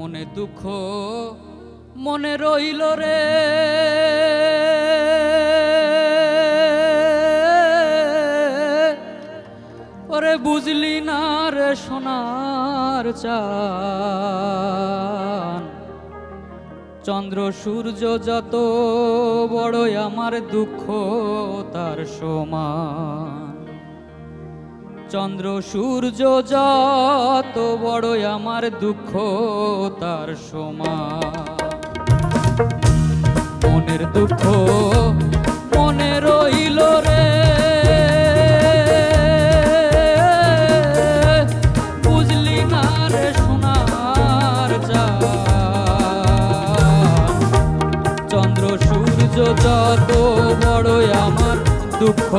মনে দুঃখ, মনে রইল রে। ওরে বুঝলি না রে সোনার চান চন্দ্র, সূর্য যত বড়ই আমার দুঃখ, তার সমান। চন্দ্র, সূর্য যত বড়ই আমার দুঃখ, তার সমান। মনের দুঃখ মনে রইল রে। বুঝলি না রে সোনার চন্দ্র, সূর্য যত বড়ই আমার দুঃখ,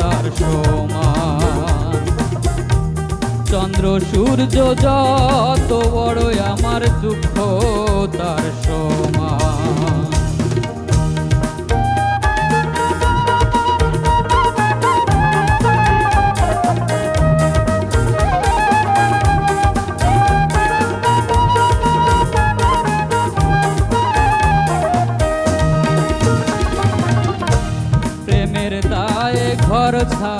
তার সমান। চন্দ্র সূর্য যত বড়ই আমার দুঃখ তার সমান। প্রেমের দায়ে ঘর ছাড়িলাম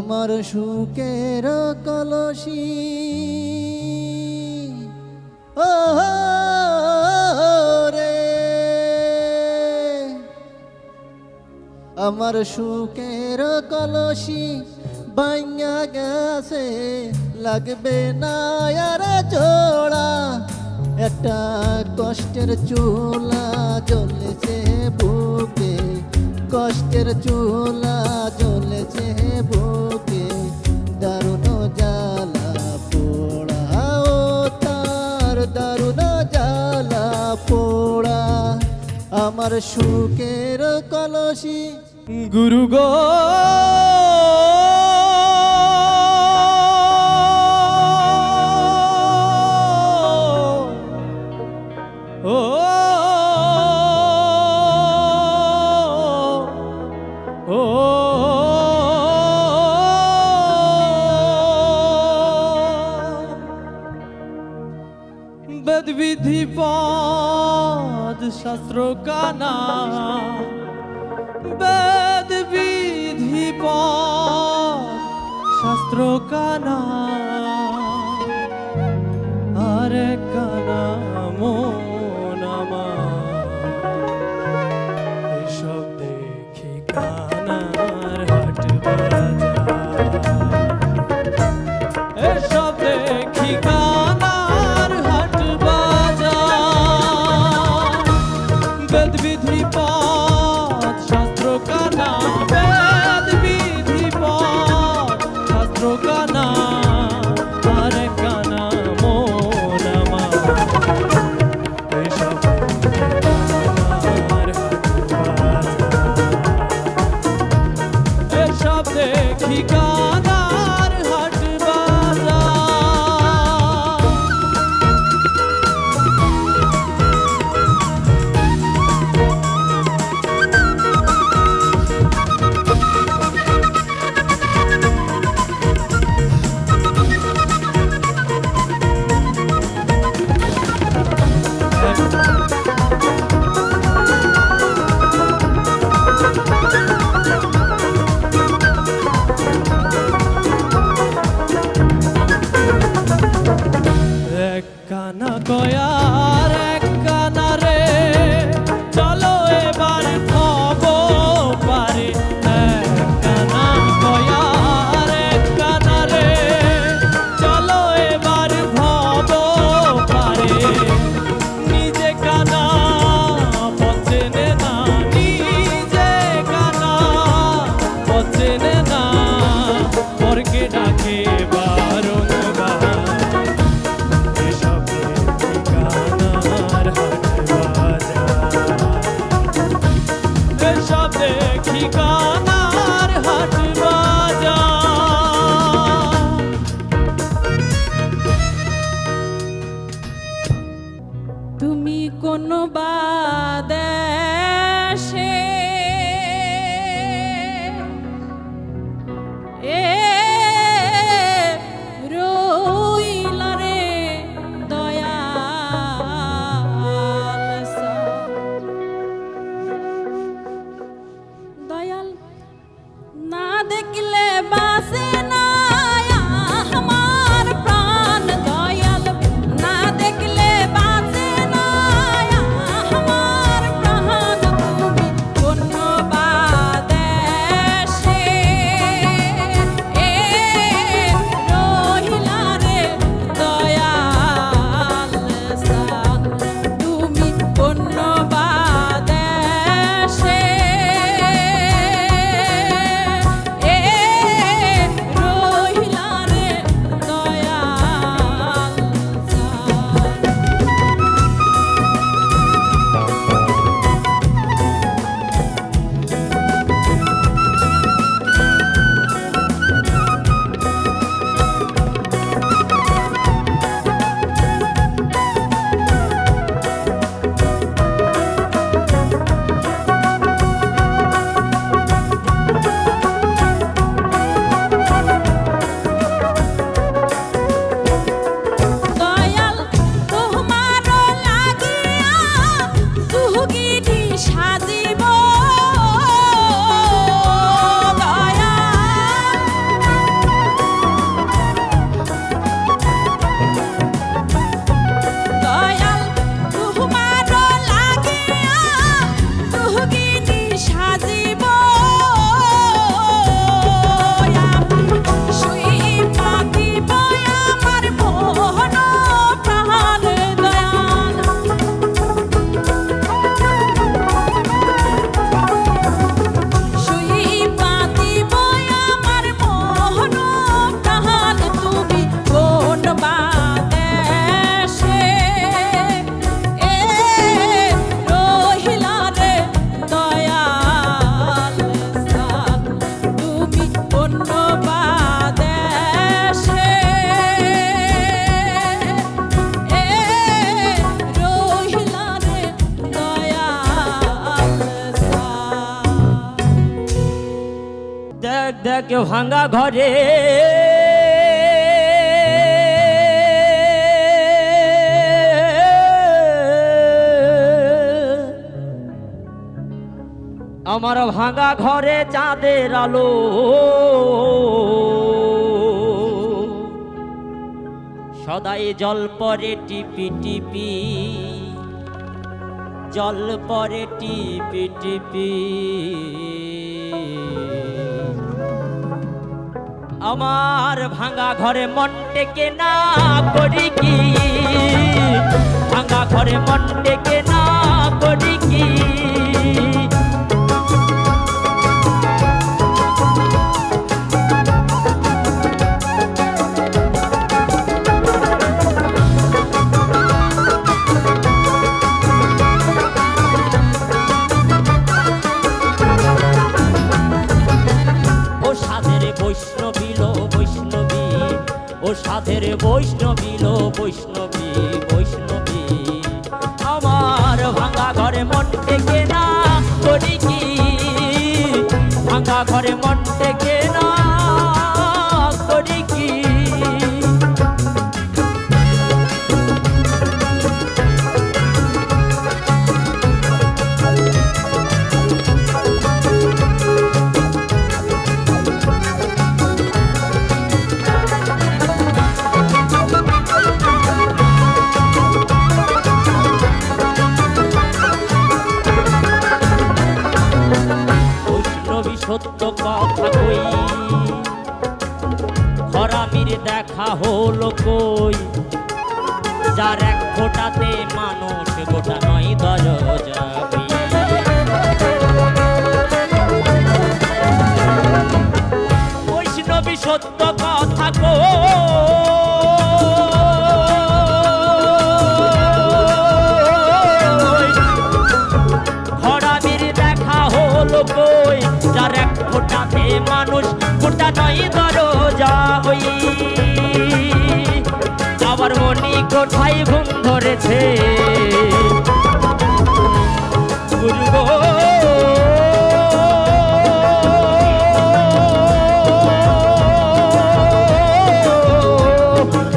আমার সুখের কলসি। রে। আমার সুখের কলসি ভাঙা গেছে, লাগবে না আর জোড়া। একটা কষ্টের চুলা জ্বলেছে বুকে। কষ্টের চুলা জ্বলেছে বুকে, দারুণ জ্বালা পোড়া। ও তার দারুণ জ্বালা পোড়া। আমার সুখের কলসি, গুরু গো। পদ শাস্ত্র কানা বেদ বিধি পদ শাস্ত্র কানা আরে কানা কানার হাট এসব ভাঙা ঘরে। আমার ভাঙা ঘরে চাঁদের আলো। সদাই জল পরে টিপি টিপি, জল পরে টিপি টিপি। আমার ভাঙা ঘরে মনটেকে না করি কি? ভাঙা ঘরে মনটেকে না করি কি? সাধের বৈষ্ণবী লো বৈষ্ণবী। সত্য কথা কই? খরামির দেখা হলো কই? যার এক ফোটাতে মানুষ, গোটা নয় দরজ বৈষ্ণবী সত্য কথা কই? কই আমার মনি কোথায় ঘুম ধরেছে?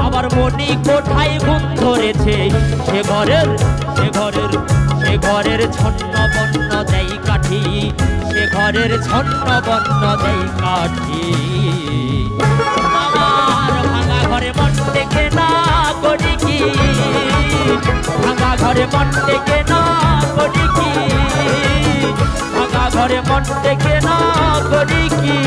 আমার মনি কোথায় ঘুম ধরেছে? সে ঘরের সে ঘরের সে ঘরের ছন্ন বন্য দেই কাঠি। সে ঘরের ছন্ন বন্য দেই কাঠি। থেকে না করি কি? ভাঙা ঘরে মন থেকে না করি কি? ঘরে মন থেকে না করি কি?